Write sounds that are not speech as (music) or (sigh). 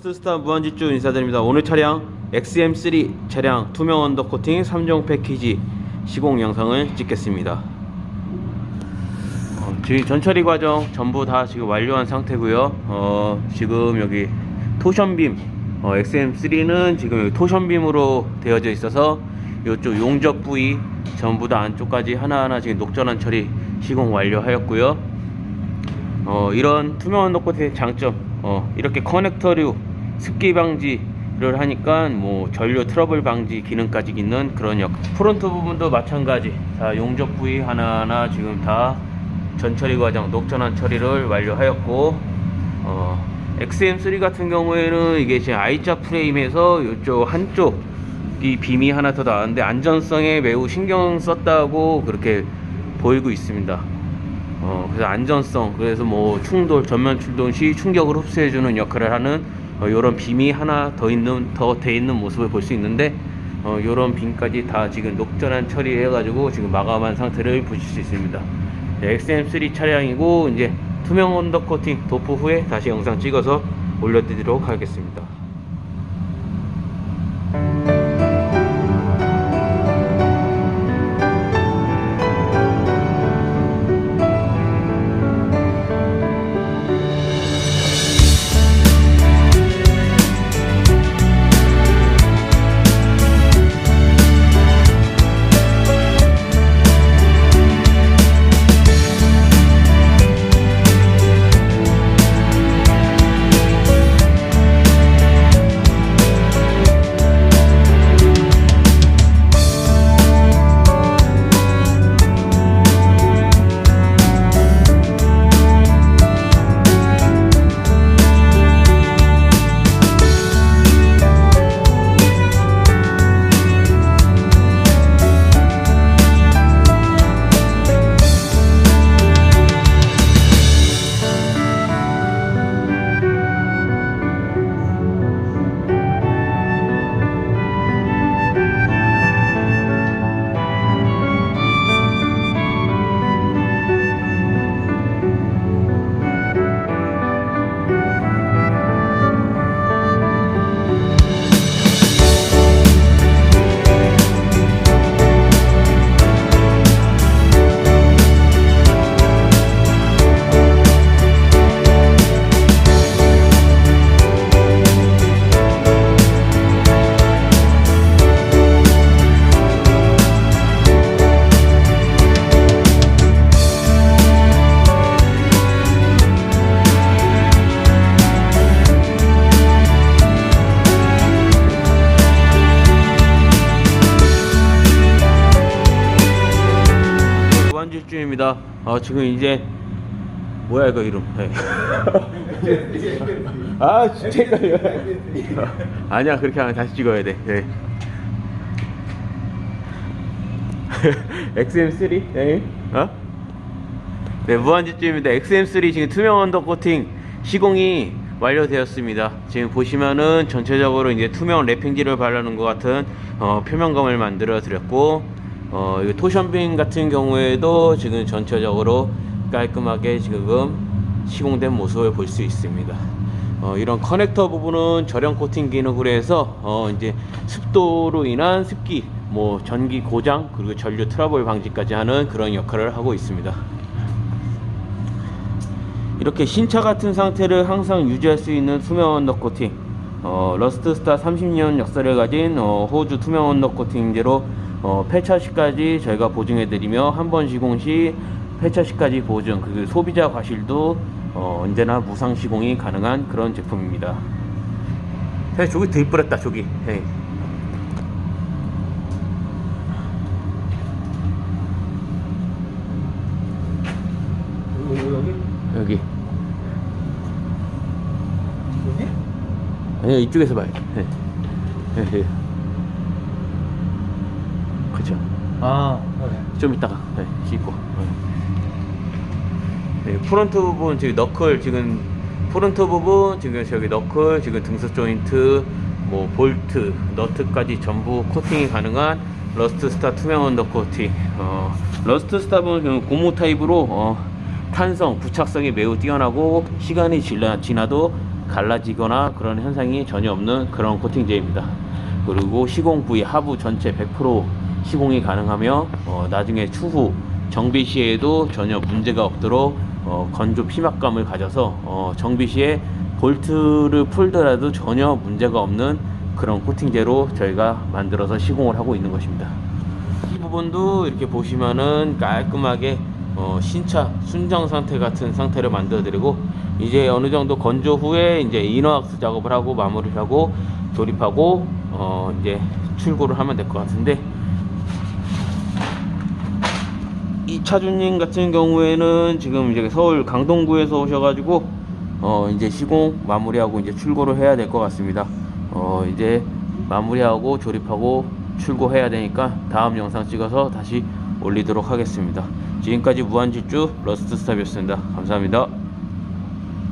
러스트스타 무한지주 인사드립니다. 오늘 차량 XM3 차량 투명 언더코팅 3종 패키지 시공 영상을 찍겠습니다. 어, 지금 전처리 과정 전부 다 지금 완료한 상태고요. 어, 지금 여기 토션빔 어, XM3는 지금 토션빔으로 되어져 있어서 이쪽 용접 부위 전부 다 안쪽까지 하나하나 지금 녹전한 처리 시공 완료하였고요. 어, 이런 투명 언더코트의 장점, 어, 이렇게 커넥터류 습기 방지를 하니까 뭐 전류 트러블 방지 기능까지 있는 그런 역. 프론트 부분도 마찬가지. 자, 용접 부위 하나하나 지금 다 전처리 과정, 녹전환 처리를 완료하였고, 어, XM3 같은 경우에는 이게 지금 I자 프레임에서 이쪽 한쪽이 빔이 하나 더 나왔는데 안전성에 매우 신경 썼다고 그렇게 보이고 있습니다. 어, 그래서 안전성, 그래서 뭐 충돌, 전면 충돌 시 충격을 흡수해주는 역할을 하는 어, 이런 빔이 하나 더 있는, 더 돼 있는 모습을 볼 수 있는데, 어, 이런 빔까지 다 지금 녹전한 처리해 가지고 지금 마감한 상태를 보실 수 있습니다. 네, XM3 차량이고, 이제 투명 언더코팅 도포 후에 다시 영상 찍어서 올려드리도록 하겠습니다. 무한질주입니다. 어, 지금 이제 뭐야 이거 이름? 네. (laughs) 아 진짜 헷갈려. 아니야 그렇게 하면 다시 찍어야 돼. 네. (laughs) XM3? 네. 어? 네 무한질주입니다. XM3 지금 투명 언더 코팅 시공이 완료되었습니다. 지금 보시면은 전체적으로 이제 투명 랩핑지를 바르는 것 같은 어, 표면감을 만들어 드렸고 어, 이 토션빔 같은 경우에도 지금 전체적으로 깔끔하게 지금 시공된 모습을 볼 수 있습니다. 어, 이런 커넥터 부분은 절연 코팅 기능으로 해서 어, 이제 습도로 인한 습기, 뭐 전기 고장 그리고 전류 트러블 방지까지 하는 그런 역할을 하고 있습니다. 이렇게 신차 같은 상태를 항상 유지할 수 있는 투명 언더 코팅 어, 러스트 스타 30년 역사를 가진 어, 호주 투명 언더 코팅제로 어, 폐차 시까지 저희가 보증해 드리며 한 번 시공 시 폐차 시까지 보증 그리고 소비자 과실도 어, 언제나 무상 시공이 가능한 그런 제품입니다. 네, 저기 더 이쁘랬다 저기. 네. 여기? 여기. 여기? 아니 이쪽에서 봐요. 네. 네, 네. 그죠. 아, 그래. 좀 이따가 네, 씻고. 네, 프론트 부분 지금 너클 지금 프론트 부분 지금 저기 너클 지금 등석 조인트 뭐 볼트 너트까지 전부 코팅이 가능한 러스트 스타 투명 언더 코팅. 어, 러스트 스타는 그 고무 타입으로 어, 탄성 부착성이 매우 뛰어나고 시간이 지나, 지나도 갈라지거나 그런 현상이 전혀 없는 그런 코팅제입니다. 그리고 시공 부위 하부 전체 100% 시공이 가능하며 어, 나중에 추후 정비 시에도 전혀 문제가 없도록 어, 건조 피막감을 가져서 어, 정비 시에 볼트를 풀더라도 전혀 문제가 없는 그런 코팅제로 저희가 만들어서 시공을 하고 있는 것입니다. 이 부분도 이렇게 보시면은 깔끔하게 어, 신차 순정 상태 같은 상태를 만들어 드리고 이제 어느 정도 건조 후에 이제 이너왁스 작업을 하고 마무리를 하고 조립하고 어, 이제 출고를 하면 될 것 같은데 이 차주님 같은 경우에는 지금 이제 서울 강동구에서 오셔가지고 어 이제 시공 마무리하고 이제 출고를 해야 될 것 같습니다. 어 이제 마무리하고 조립하고 출고해야 되니까 다음 영상 찍어서 다시 올리도록 하겠습니다. 지금까지 무한질주 러스트스탑이었습니다. 감사합니다.